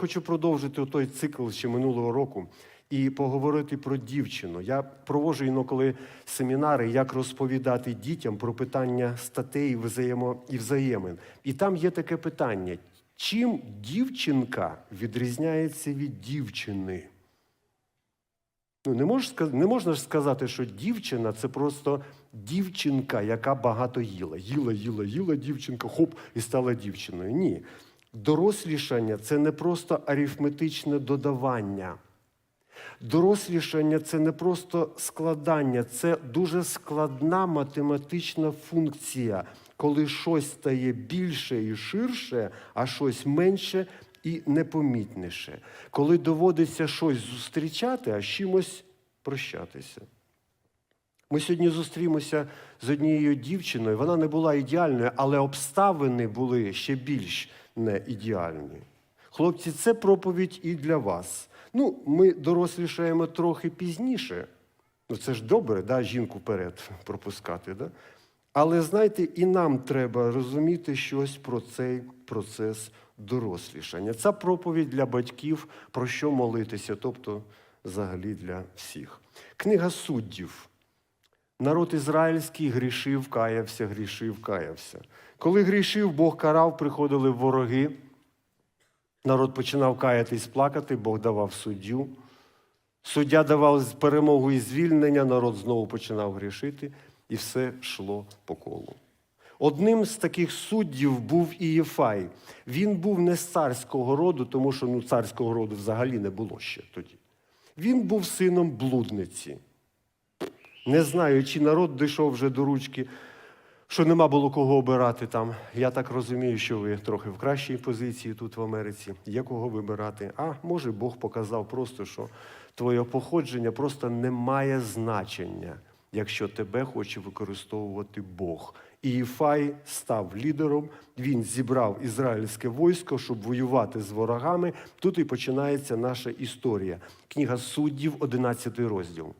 Хочу продовжити той цикл ще минулого року і поговорити про дівчину. Я проводжу інколи семінари, як розповідати дітям про питання статей і взаємин. І там є таке питання: чим дівчинка відрізняється від дівчини? Ну, не, можеш, не можна ж сказати, що дівчина це просто дівчинка, яка багато їла. Їла, їла, їла дівчинка, хоп, і стала дівчиною. Ні. Дорослішання це не просто арифметичне додавання. Дорослішання це не просто складання, це дуже складна математична функція, коли щось стає більше і ширше, а щось менше і непомітніше. Коли доводиться щось зустрічати, а з чимось прощатися. Ми сьогодні зустрімося з однією дівчиною. Вона не була ідеальною, але обставини були ще більш не ідеальні. Хлопці, це проповідь і для вас. Ну, ми дорослішаємо трохи пізніше. Ну, це ж добре, да, жінку вперед пропускати. Да? Але знаєте, і нам треба розуміти щось про цей процес дорослішання. Ця проповідь для батьків, про що молитися, тобто взагалі для всіх. Книга суддів. Народ ізраїльський грішив, каявся, грішив, каявся. Коли грішив, Бог карав, приходили вороги. Народ починав каятись, плакати, Бог давав суддю. Суддя давав перемогу і звільнення, народ знову починав грішити, і все йшло по колу. Одним з таких суддів був Ієфай. Він був не з царського роду, тому що ну, царського роду взагалі не було ще тоді. Він був сином блудниці. Не знаю, чи народ дійшов вже до ручки, що нема було кого обирати там. Я так розумію, що ви трохи в кращій позиції тут в Америці. Є кого вибирати. А може Бог показав просто, що твоє походження просто не має значення, якщо тебе хоче використовувати Бог. І Іфай став лідером, він зібрав ізраїльське військо, щоб воювати з ворогами. Тут і починається наша історія. Книга суддів, 11 розділ.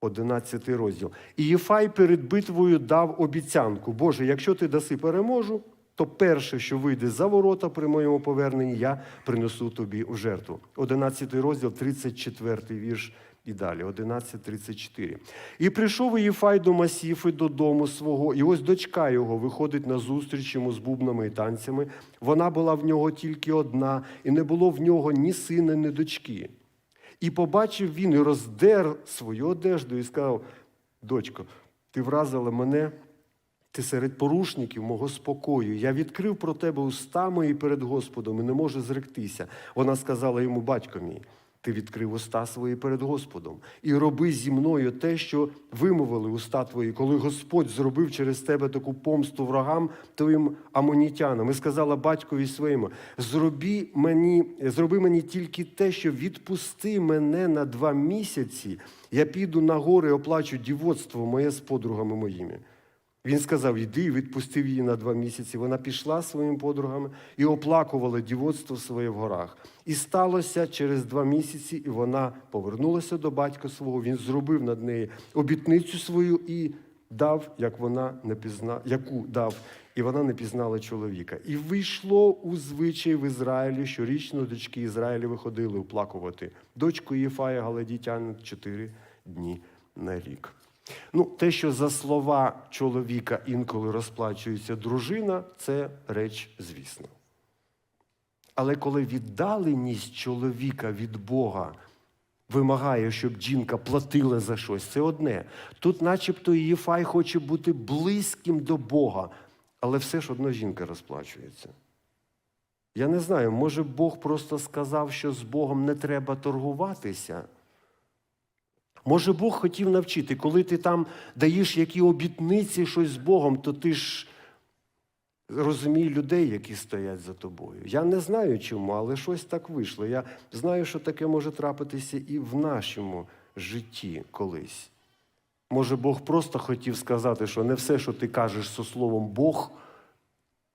11 розділ. І Єфай перед битвою дав обіцянку: Боже, якщо ти даси переможу, то перше, що вийде за ворота при моєму поверненні, я принесу тобі в жертву. 11 розділ, 34 вірш і далі. 11.34. І прийшов Єфай до Масіфи додому свого, і ось дочка його виходить на зустріч йому з бубнами і танцями. Вона була в нього тільки одна, і не було в нього ні сина, ні дочки. І побачив він і роздер свою одежду і сказав: дочко, ти вразила мене, ти серед порушників мого спокою. Я відкрив про тебе уста мої перед Господом і не можу зректися. Вона сказала йому, батько мій, ти відкрив уста свої перед Господом, і роби зі мною те, що вимовили уста твої, коли Господь зробив через тебе таку помсту врагам твоїм амонітянам. І сказала батькові своєму: зроби мені, зроби мені тільки те, що відпусти мене на два місяці. Я піду на гори оплачу дівоцтво моє з подругами моїми. Він сказав: Йди і відпустив її на два місяці. Вона пішла зі своїми подругами і оплакувала дівоцтво своє в горах. І сталося через два місяці, і вона повернулася до батька свого. Він зробив над нею обітницю свою і дав, як вона не пізна, яку дав, і вона не пізнала чоловіка. І вийшло у звичай в Ізраїлі, що річно дочки Ізраїлі виходили оплакувати дочку Єфая Галадітян чотири дні на рік. Ну, те, що за слова чоловіка інколи розплачується дружина, це реч звісна. Але коли віддаленість чоловіка від Бога вимагає, щоб жінка платила за щось, це одне. Тут, начебто, Єфай хоче бути близьким до Бога, але все ж одно жінка розплачується. Я не знаю, може Бог просто сказав, що з Богом не треба торгуватися. Може, Бог хотів навчити, коли ти там даєш які обітниці щось з Богом, то ти ж розумій людей, які стоять за тобою. Я не знаю чому, але щось так вийшло. Я знаю, що таке може трапитися і в нашому житті колись. Може, Бог просто хотів сказати, що не все, що ти кажеш со словом Бог,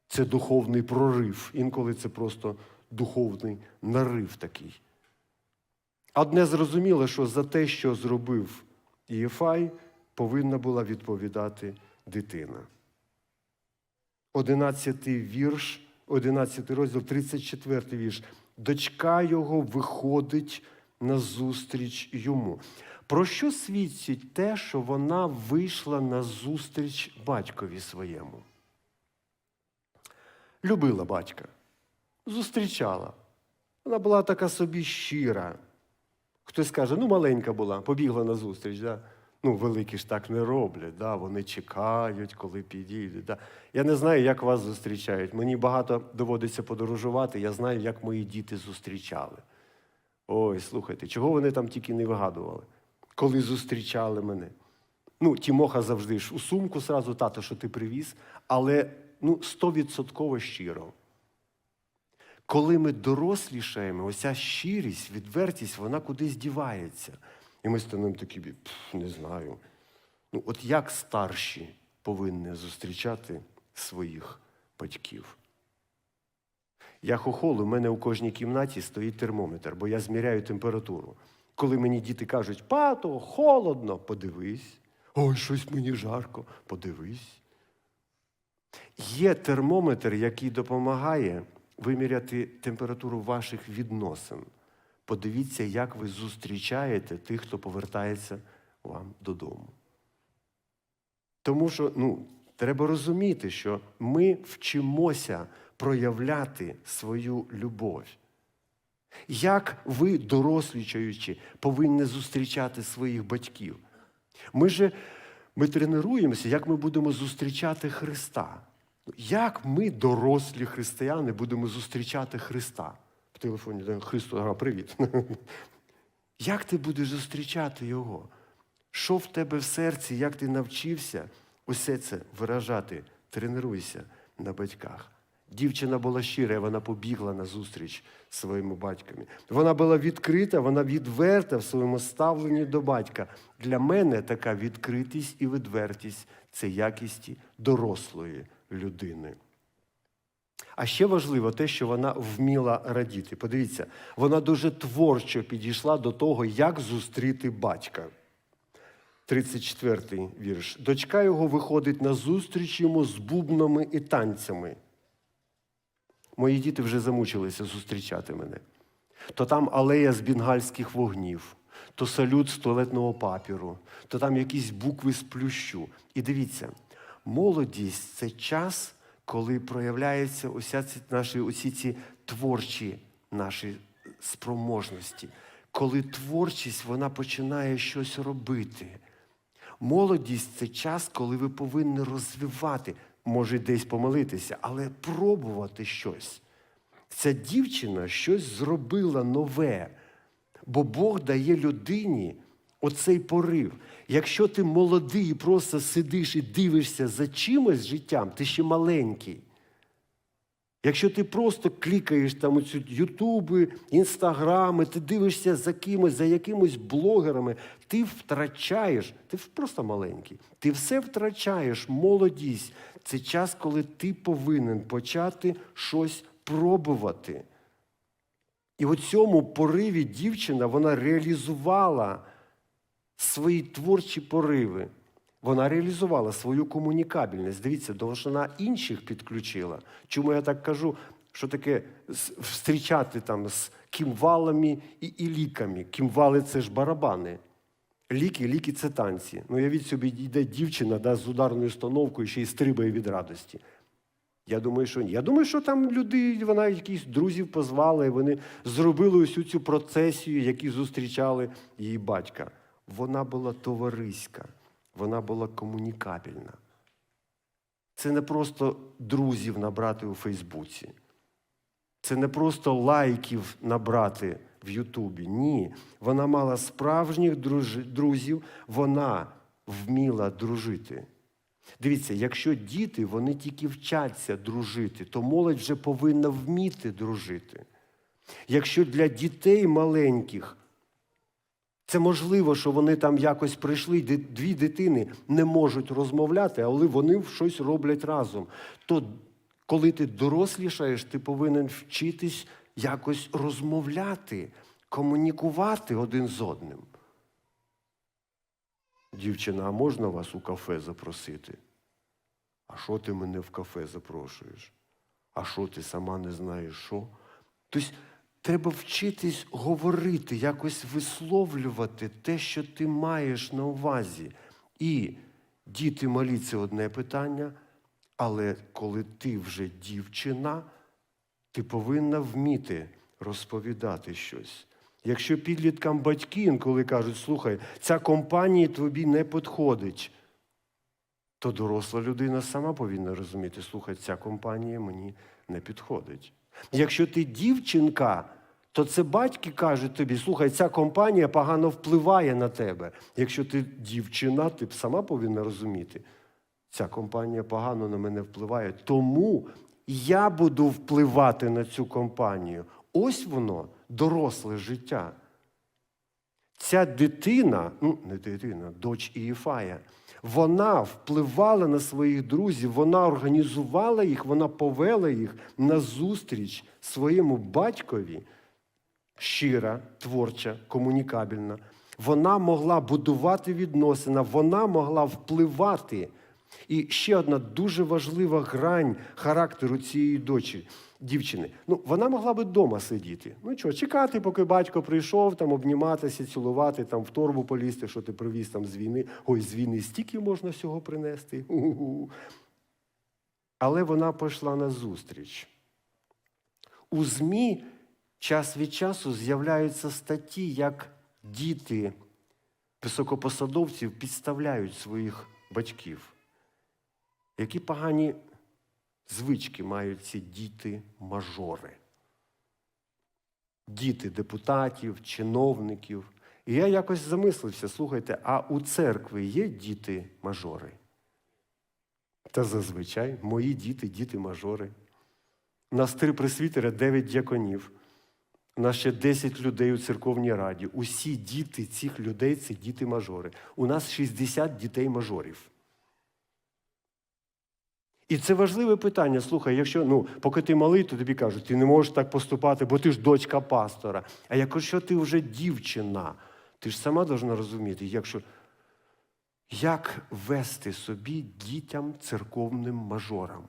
це духовний прорив. Інколи це просто духовний нарив такий. Одне зрозуміло, що за те, що зробив Ієфай, повинна була відповідати дитина. Одинадцятий вірш 11 розділ, 34 вірш. Дочка його виходить назустріч йому. Про що свідчить те, що вона вийшла назустріч батькові своєму? Любила батька, зустрічала. Вона була така собі щира. Хтось каже, ну маленька була, побігла на зустріч. Да? Ну, великі ж так не роблять, да? вони чекають, коли підійдуть. Да? Я не знаю, як вас зустрічають. Мені багато доводиться подорожувати, я знаю, як мої діти зустрічали. Ой, слухайте, чого вони там тільки не вигадували, коли зустрічали мене. Ну, Тімоха завжди ж у сумку сразу, тато, що ти привіз, але ну, стовідсотково щиро. Коли ми дорослішаємо, оця щирість, відвертість, вона кудись дівається. І ми станемо такі, «Пф, не знаю. Ну, от як старші повинні зустрічати своїх батьків? Я хохол, у мене у кожній кімнаті стоїть термометр, бо я зміряю температуру. Коли мені діти кажуть, пато, холодно, подивись. Ой, щось мені жарко, подивись. Є термометр, який допомагає виміряти температуру ваших відносин. Подивіться, як ви зустрічаєте тих, хто повертається вам додому. Тому що ну, треба розуміти, що ми вчимося проявляти свою любов. Як ви, дорослічаючи, повинні зустрічати своїх батьків? Ми же ми тренуємося, як ми будемо зустрічати Христа. Як ми, дорослі християни, будемо зустрічати Христа? В телефоні да, Христос, привіт. Як ти будеш зустрічати Його? Що в тебе в серці, як ти навчився усе це виражати? Тренуйся на батьках. Дівчина була щира, вона побігла на зустріч своїми батьками. Вона була відкрита, вона відверта в своєму ставленні до батька. Для мене така відкритість і відвертість це якісті дорослої людини. А ще важливо те, що вона вміла радіти. Подивіться, вона дуже творчо підійшла до того, як зустріти батька. 34-й вірш. Дочка його виходить на зустріч йому з бубнами і танцями. Мої діти вже замучилися зустрічати мене. То там алея з бенгальських вогнів, то салют з туалетного папіру, то там якісь букви з плющу. І дивіться, молодість це час, коли проявляються уся ці наші усі ці творчі наші спроможності, коли творчість вона починає щось робити. Молодість це час, коли ви повинні розвивати, може десь помилитися, але пробувати щось. Ця дівчина щось зробила нове, бо Бог дає людині оцей порив. Якщо ти молодий і просто сидиш і дивишся за чимось життям, ти ще маленький. Якщо ти просто клікаєш там оцю Ютуби, інстаграми, ти дивишся за кимось, за якимось блогерами, ти втрачаєш, ти просто маленький, ти все втрачаєш, молодість. Це час, коли ти повинен почати щось пробувати. І у цьому пориві дівчина вона реалізувала свої творчі пориви. Вона реалізувала свою комунікабельність. Дивіться, що вона інших підключила. Чому я так кажу? Що таке зустрічати там з кімвалами і, і ліками? Кімвали це ж барабани. Ліки, ліки це танці. Ну, явіть собі, йде дівчина да, з ударною установкою ще й стрибає від радості. Я думаю, що ні. Я думаю, що там люди, вона якісь друзів позвала, і вони зробили усю цю процесію, які зустрічали її батька. Вона була товариська, вона була комунікабельна. Це не просто друзів набрати у Фейсбуці. Це не просто лайків набрати в Ютубі. Ні. Вона мала справжніх друзів, вона вміла дружити. Дивіться, якщо діти вони тільки вчаться дружити, то молодь вже повинна вміти дружити. Якщо для дітей маленьких це можливо, що вони там якось прийшли, дві дитини не можуть розмовляти, але вони щось роблять разом. То коли ти дорослішаєш, ти повинен вчитись якось розмовляти, комунікувати один з одним. Дівчина, а можна вас у кафе запросити? А що ти мене в кафе запрошуєш? А що ти сама не знаєш що? Тобто треба вчитись говорити, якось висловлювати те, що ти маєш на увазі. І діти малі це одне питання, але коли ти вже дівчина, ти повинна вміти розповідати щось. Якщо підліткам батьки інколи кажуть, слухай, ця компанія тобі не підходить, то доросла людина сама повинна розуміти, слухай, ця компанія мені не підходить. Якщо ти дівчинка, то це батьки кажуть тобі, слухай, ця компанія погано впливає на тебе. Якщо ти дівчина, ти б сама повинна розуміти, ця компанія погано на мене впливає. Тому я буду впливати на цю компанію. Ось воно, доросле життя. Ця дитина, ну не дитина, доч Ієфая, вона впливала на своїх друзів, вона організувала їх, вона повела їх на зустріч своєму батькові, щира, творча, комунікабельна. Вона могла будувати відносини, вона могла впливати. І ще одна дуже важлива грань характеру цієї дочі, дівчини. Ну, вона могла би вдома сидіти. Ну що, чекати, поки батько прийшов, там обніматися, цілувати, там в торбу полізти, що ти привіз там з війни. Ой, з війни стільки можна всього принести. У-у-у. Але вона пішла на зустріч. У ЗМІ час від часу з'являються статті, як діти високопосадовців підставляють своїх батьків. Які погані звички мають ці діти-мажори? Діти депутатів, чиновників. І я якось замислився, слухайте, а у церкви є діти-мажори? Та зазвичай мої діти, діти-мажори. У нас три пресвітера, дев'ять дяконів. У нас ще 10 людей у церковній раді. Усі діти цих людей це діти-мажори. У нас 60 дітей-мажорів. І це важливе питання. Слухай, якщо ну, поки ти малий, то тобі кажуть, ти не можеш так поступати, бо ти ж дочка пастора. А якщо ти вже дівчина, ти ж сама должна розуміти, якщо, як вести собі дітям церковним мажорам.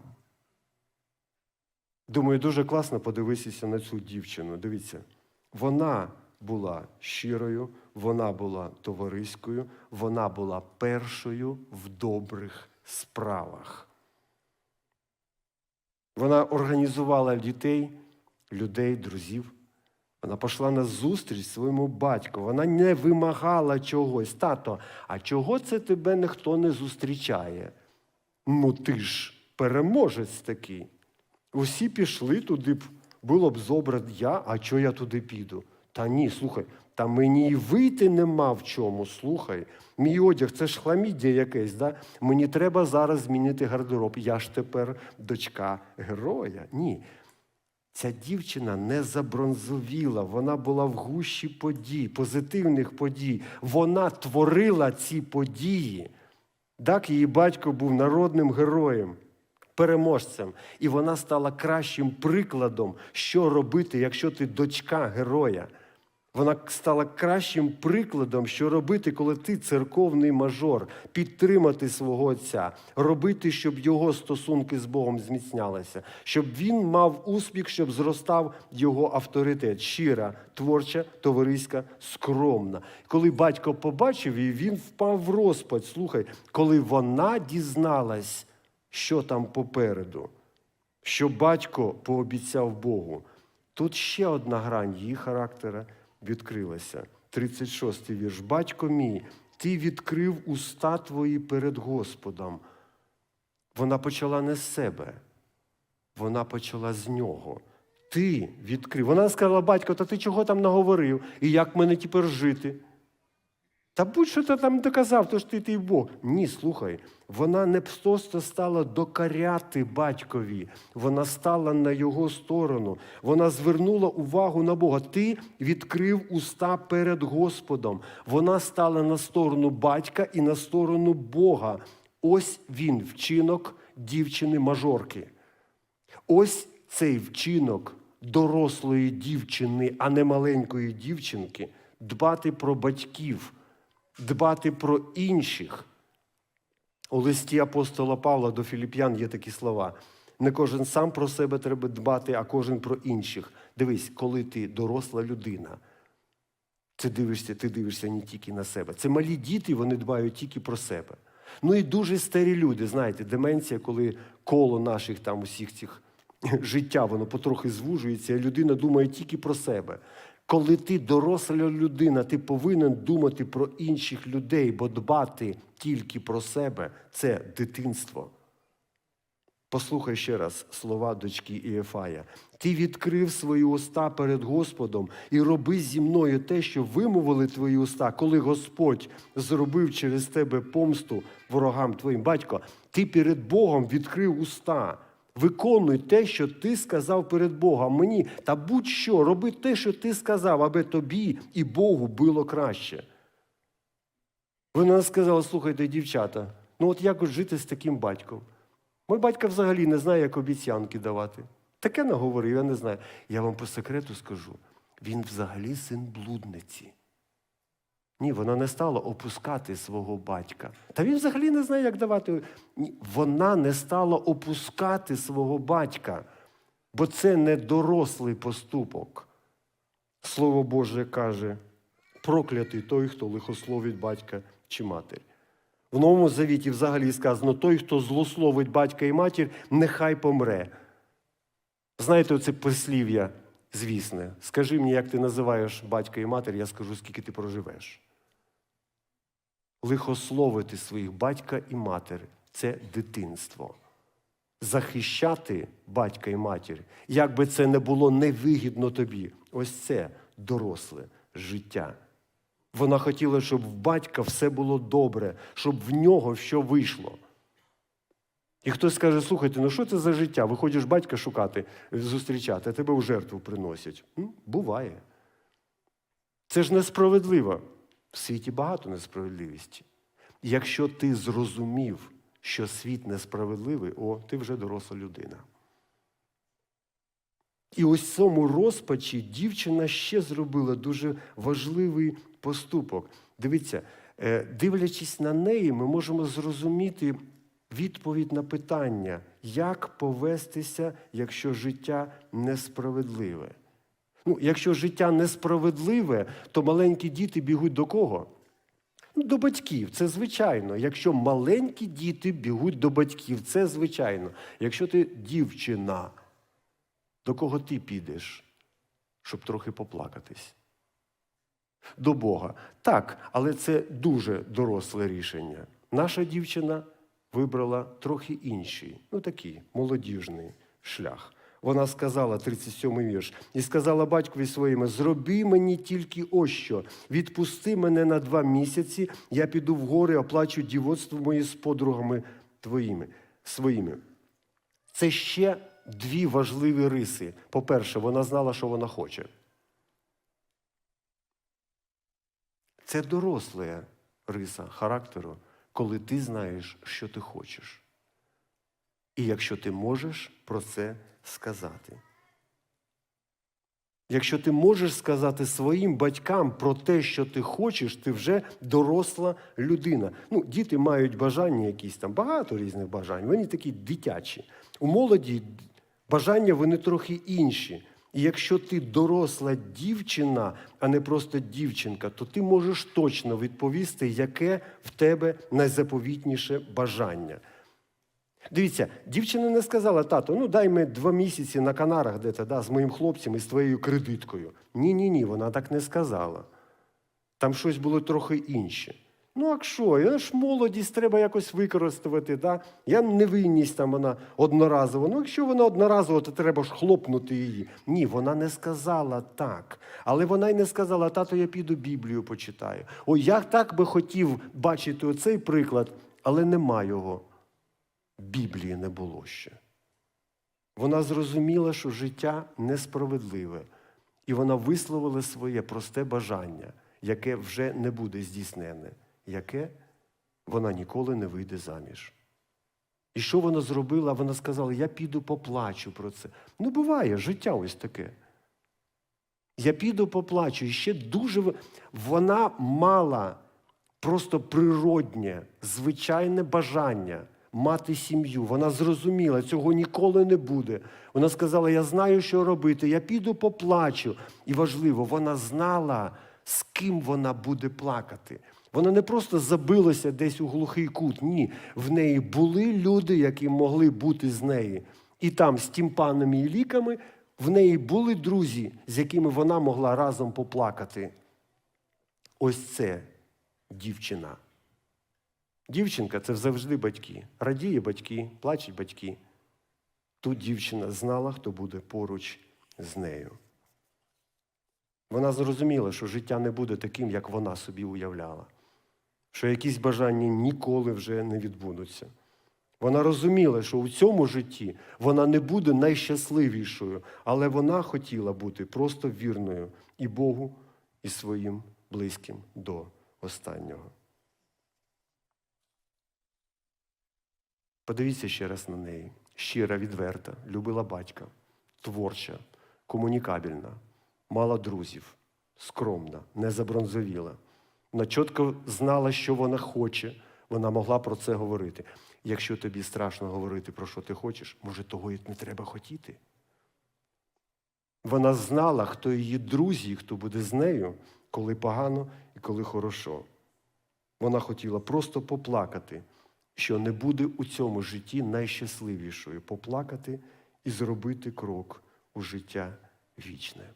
Думаю, дуже класно подивитися на цю дівчину. Дивіться, вона була щирою, вона була товариською, вона була першою в добрих справах. Вона організувала дітей, людей, друзів. Вона пішла на зустріч своєму батьку. Вона не вимагала чогось. Тато, а чого це тебе ніхто не зустрічає? Ну ти ж переможець такий. Усі пішли туди було б зобрат я, а чого я туди піду? Та ні, слухай, та мені і вийти нема в чому, слухай. Мій одяг, це ж хламіддя якесь, да? мені треба зараз змінити гардероб. Я ж тепер дочка героя. Ні. Ця дівчина не забронзовіла, вона була в гущі подій, позитивних подій. Вона творила ці події. Так, її батько був народним героєм, переможцем. І вона стала кращим прикладом, що робити, якщо ти дочка героя. Вона стала кращим прикладом, що робити, коли ти церковний мажор, підтримати свого отця, робити, щоб його стосунки з Богом зміцнялися, щоб він мав успіх, щоб зростав його авторитет. Щира, творча, товариська, скромна. Коли батько побачив її, він впав в розпад. Слухай, коли вона дізналась, що там попереду, що батько пообіцяв Богу. Тут ще одна грань її характера відкрилася. 36-й вірш. Батько мій, ти відкрив уста твої перед Господом. Вона почала не з себе, вона почала з нього. Ти відкрив. Вона сказала, батько, та ти чого там наговорив? І як мене тепер жити? Та будь-що ти там доказав, то ж ти ти Бог. Ні, слухай, вона не просто стала докаряти батькові, вона стала на його сторону. Вона звернула увагу на Бога. Ти відкрив уста перед Господом. Вона стала на сторону батька і на сторону Бога. Ось він, вчинок дівчини-мажорки. Ось цей вчинок дорослої дівчини, а не маленької дівчинки, дбати про батьків дбати про інших. У листі апостола Павла до Філіп'ян є такі слова: Не кожен сам про себе треба дбати, а кожен про інших. Дивись, коли ти доросла людина, це дивишся, ти дивишся не тільки на себе. Це малі діти, вони дбають тільки про себе. Ну і дуже старі люди, знаєте, деменція, коли коло наших там усіх цих життя, воно потрохи звужується, і людина думає тільки про себе. Коли ти доросла людина, ти повинен думати про інших людей, бо дбати тільки про себе це дитинство. Послухай ще раз слова дочки Іефая. Ти відкрив свої уста перед Господом і роби зі мною те, що вимовили твої уста, коли Господь зробив через тебе помсту ворогам твоїм. Батько, ти перед Богом відкрив уста. Виконуй те, що ти сказав перед Богом. Мені та будь-що, роби те, що ти сказав, аби тобі і Богу було краще. Вона сказала: слухайте, дівчата, ну от як жити з таким батьком? Мой батько взагалі не знає, як обіцянки давати. Таке наговорив, я не знаю. Я вам по секрету скажу: він взагалі син блудниці. Ні, вона не стала опускати свого батька. Та він взагалі не знає, як давати. Ні, Вона не стала опускати свого батька, бо це не дорослий поступок. Слово Боже каже: проклятий той, хто лихословить батька чи матір. В Новому Завіті взагалі сказано, той, хто злословить батька і матір, нехай помре. Знаєте, оце прислів'я, звісне. Скажи мені, як ти називаєш батька і матір, я скажу, скільки ти проживеш. Лихословити своїх батька і матір це дитинство. Захищати батька і матір, як би це не було невигідно тобі. Ось це доросле життя. Вона хотіла, щоб в батька все було добре, щоб в нього що вийшло. І хтось скаже, слухайте, ну що це за життя? Виходиш батька шукати, зустрічати, а тебе в жертву приносять. М? Буває. Це ж несправедливо. В світі багато несправедливості. Якщо ти зрозумів, що світ несправедливий, о, ти вже доросла людина. І ось в цьому розпачі дівчина ще зробила дуже важливий поступок. Дивіться, е, дивлячись на неї, ми можемо зрозуміти відповідь на питання, як повестися, якщо життя несправедливе. Ну, якщо життя несправедливе, то маленькі діти бігуть до кого? Ну, До батьків, це звичайно. Якщо маленькі діти бігуть до батьків, це звичайно. Якщо ти дівчина, до кого ти підеш, щоб трохи поплакатись? До Бога. Так, але це дуже доросле рішення. Наша дівчина вибрала трохи інший, ну такий молодіжний шлях. Вона сказала, 37-й вірш, і сказала батькові своєму: зроби мені тільки ось що, відпусти мене на два місяці, я піду в гори, оплачу дівоцтво моє з подругами твоїми своїми. Це ще дві важливі риси. По-перше, вона знала, що вона хоче. Це доросла риса характеру, коли ти знаєш, що ти хочеш. І якщо ти можеш про це сказати. Якщо ти можеш сказати своїм батькам про те, що ти хочеш, ти вже доросла людина. Ну, діти мають бажання якісь там, багато різних бажань, вони такі дитячі. У молоді бажання вони трохи інші. І якщо ти доросла дівчина, а не просто дівчинка, то ти можеш точно відповісти, яке в тебе найзаповітніше бажання. Дивіться, дівчина не сказала, тато, ну дай ми два місяці на Канарах де-то, да, з моїм хлопцем і з твоєю кредиткою. Ні, ні, вона так не сказала. Там щось було трохи інше. Ну, а що? Я ж молодість треба якось використовувати. Да? Я невинність там вона одноразово. Ну, якщо вона одноразово, то треба ж хлопнути її. Ні, вона не сказала так. Але вона й не сказала, тато, я піду Біблію почитаю. Ой, я так би хотів бачити оцей приклад, але нема його. Біблії не було ще. Вона зрозуміла, що життя несправедливе, і вона висловила своє просте бажання, яке вже не буде здійснене, яке вона ніколи не вийде заміж. І що вона зробила? Вона сказала: Я піду поплачу про це. Ну, буває, життя ось таке. Я піду поплачу. І ще дуже вона мала просто природнє, звичайне бажання. Мати сім'ю. Вона зрозуміла, цього ніколи не буде. Вона сказала: Я знаю, що робити, я піду поплачу. І важливо, вона знала, з ким вона буде плакати. Вона не просто забилася десь у глухий кут. Ні, в неї були люди, які могли бути з нею. І там, з тімпанами і ліками, в неї були друзі, з якими вона могла разом поплакати. Ось це дівчина. Дівчинка це завжди батьки. Радіє батьки, плачуть батьки. Тут дівчина знала, хто буде поруч з нею. Вона зрозуміла, що життя не буде таким, як вона собі уявляла, що якісь бажання ніколи вже не відбудуться. Вона розуміла, що у цьому житті вона не буде найщасливішою, але вона хотіла бути просто вірною і Богу, і своїм близьким до останнього. Подивіться ще раз на неї. Щира, відверта, любила батька, творча, комунікабельна, мала друзів, скромна, не забронзовіла. Вона чітко знала, що вона хоче, вона могла про це говорити. Якщо тобі страшно говорити про що ти хочеш, може, того і не треба хотіти. Вона знала, хто її друзі, хто буде з нею, коли погано і коли хорошо. Вона хотіла просто поплакати, що не буде у цьому житті найщасливішою поплакати і зробити крок у життя вічне.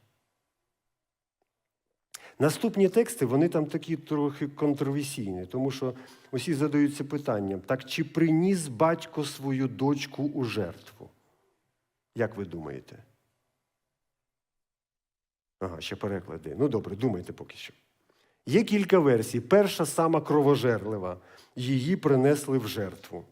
Наступні тексти, вони там такі трохи контроверсійні, тому що усі задаються питанням: так чи приніс батько свою дочку у жертву? Як ви думаєте? Ага, ще переклади. Ну добре, думайте поки що. Є кілька версій. Перша сама кровожерлива. Її принесли в жертву.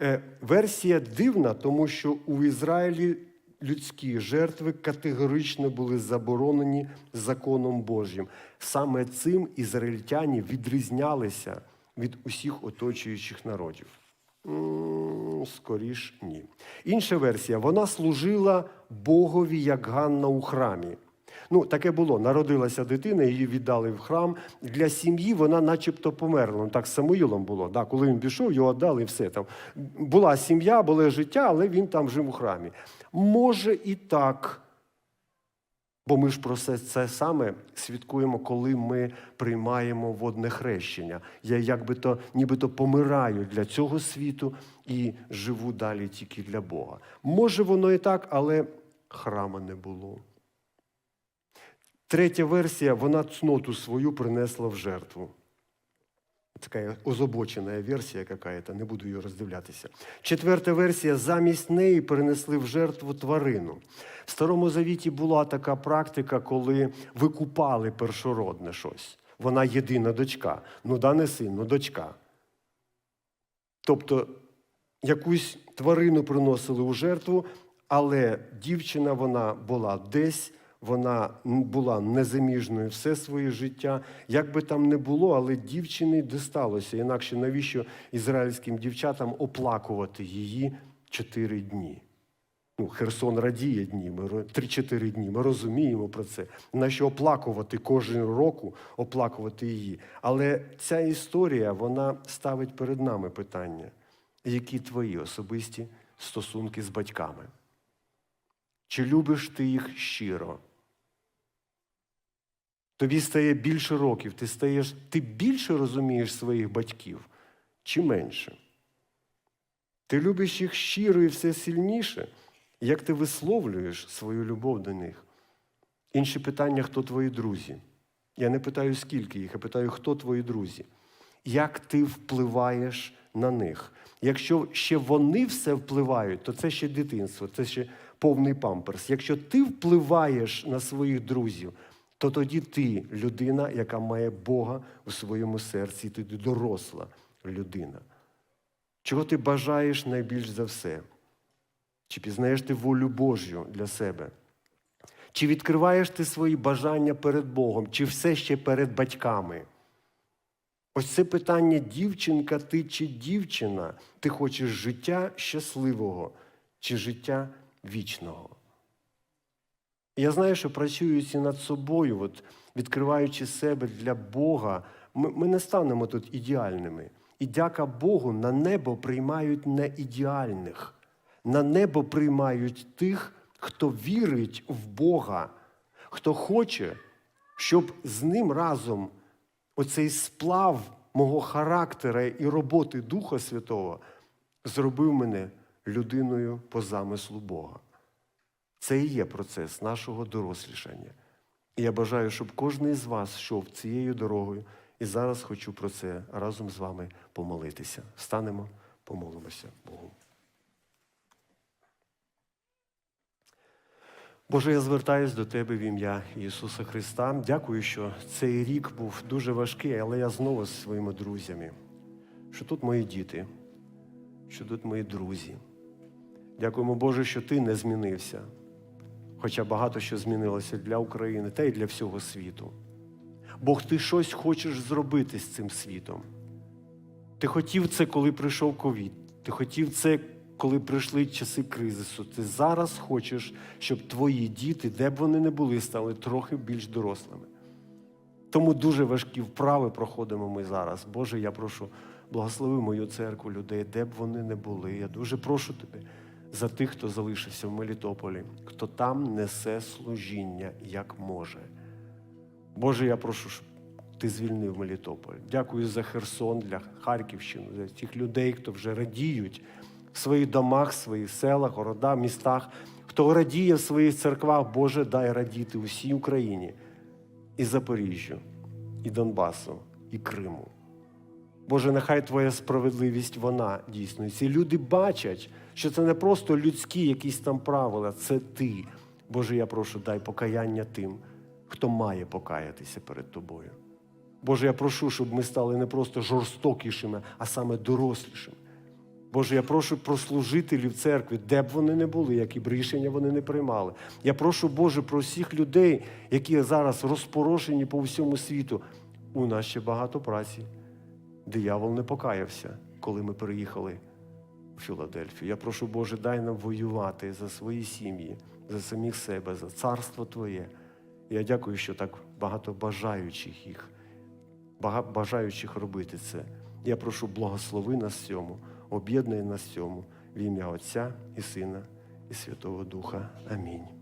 Е, версія дивна, тому що у Ізраїлі людські жертви категорично були заборонені законом Божим. Саме цим ізраїльтяні відрізнялися від усіх оточуючих народів. Скоріш ні. Інша версія: вона служила Богові як Ганна у храмі. Ну, таке було. Народилася дитина, її віддали в храм. Для сім'ї вона начебто померла. Ну, так з Самуїлом було. Да, коли він пішов, його віддали і все там. Була сім'я, було життя, але він там жив у храмі. Може і так. Бо ми ж про це, це саме свідкуємо, коли ми приймаємо водне хрещення. Я якби-то нібито помираю для цього світу і живу далі тільки для Бога. Може, воно і так, але храма не було. Третя версія, вона цноту свою принесла в жертву. Така озабочена версія какая-то, не буду її роздивлятися. Четверта версія, замість неї перенесли в жертву тварину. В Старому Завіті була така практика, коли викупали першородне щось. Вона єдина дочка. Ну да не син, ну дочка. Тобто якусь тварину приносили у жертву, але дівчина вона була десь, вона була незаміжною все своє життя. Як би там не було, але дівчині дісталося. Інакше навіщо ізраїльським дівчатам оплакувати її чотири дні? Ну, Херсон радіє дні, ми ро- 3-4 дні. Ми розуміємо про це. Нащо оплакувати кожен року, оплакувати її. Але ця історія вона ставить перед нами питання, які твої особисті стосунки з батьками? Чи любиш ти їх щиро? Тобі стає більше років, ти стаєш, ти більше розумієш своїх батьків чи менше? Ти любиш їх щиро і все сильніше, як ти висловлюєш свою любов до них? Інше питання, хто твої друзі? Я не питаю, скільки їх, я питаю, хто твої друзі? Як ти впливаєш на них? Якщо ще вони все впливають, то це ще дитинство, це ще повний памперс. Якщо ти впливаєш на своїх друзів, то тоді ти людина, яка має Бога у своєму серці, ти доросла людина. Чого ти бажаєш найбільш за все? Чи пізнаєш ти волю Божю для себе? Чи відкриваєш ти свої бажання перед Богом, чи все ще перед батьками? Ось це питання дівчинка ти чи дівчина, ти хочеш життя щасливого чи життя вічного. Я знаю, що працюючи над собою, от, відкриваючи себе для Бога, ми, ми не станемо тут ідеальними. І дяка Богу, на небо приймають не ідеальних. На небо приймають тих, хто вірить в Бога, хто хоче, щоб з ним разом оцей сплав мого характера і роботи Духа Святого зробив мене людиною по замислу Бога. Це і є процес нашого дорослішання. І я бажаю, щоб кожен із вас йшов цією дорогою. І зараз хочу про це разом з вами помолитися. Встанемо, помолимося Богу. Боже, я звертаюсь до Тебе в ім'я Ісуса Христа. Дякую, що цей рік був дуже важкий, але я знову з своїми друзями, що тут мої діти, що тут мої друзі. Дякуємо, Боже, що Ти не змінився, хоча багато що змінилося для України та й для всього світу. Бог, ти щось хочеш зробити з цим світом. Ти хотів це, коли прийшов ковід. Ти хотів це, коли прийшли часи кризису. Ти зараз хочеш, щоб твої діти, де б вони не були, стали трохи більш дорослими. Тому дуже важкі вправи проходимо ми зараз. Боже, я прошу, благослови мою церкву людей, де б вони не були. Я дуже прошу тебе за тих, хто залишився в Мелітополі, хто там несе служіння як може. Боже, я прошу, щоб ти звільнив Мелітополь. Дякую за Херсон, для Харківщини, за тих людей, хто вже радіють в своїх домах, в своїх селах, городах, містах, хто радіє в своїх церквах, Боже, дай радіти усій Україні, і Запоріжжю, і Донбасу, і Криму. Боже, нехай Твоя справедливість, вона дійсно. І ці люди бачать, що це не просто людські якісь там правила, це ти. Боже, я прошу, дай покаяння тим, хто має покаятися перед тобою. Боже, я прошу, щоб ми стали не просто жорстокішими, а саме дорослішими. Боже, я прошу про служителів церкви, де б вони не були, які б рішення вони не приймали. Я прошу, Боже, про всіх людей, які зараз розпорошені по всьому світу. У нас ще багато праці. Диявол не покаявся, коли ми переїхали в Філадельфію. Я прошу, Боже, дай нам воювати за свої сім'ї, за самих себе, за царство Твоє. Я дякую, що так багато бажаючих їх, бажаючих робити це. Я прошу, благослови нас цьому, об'єднуй нас цьому в ім'я Отця і Сина і Святого Духа. Амінь.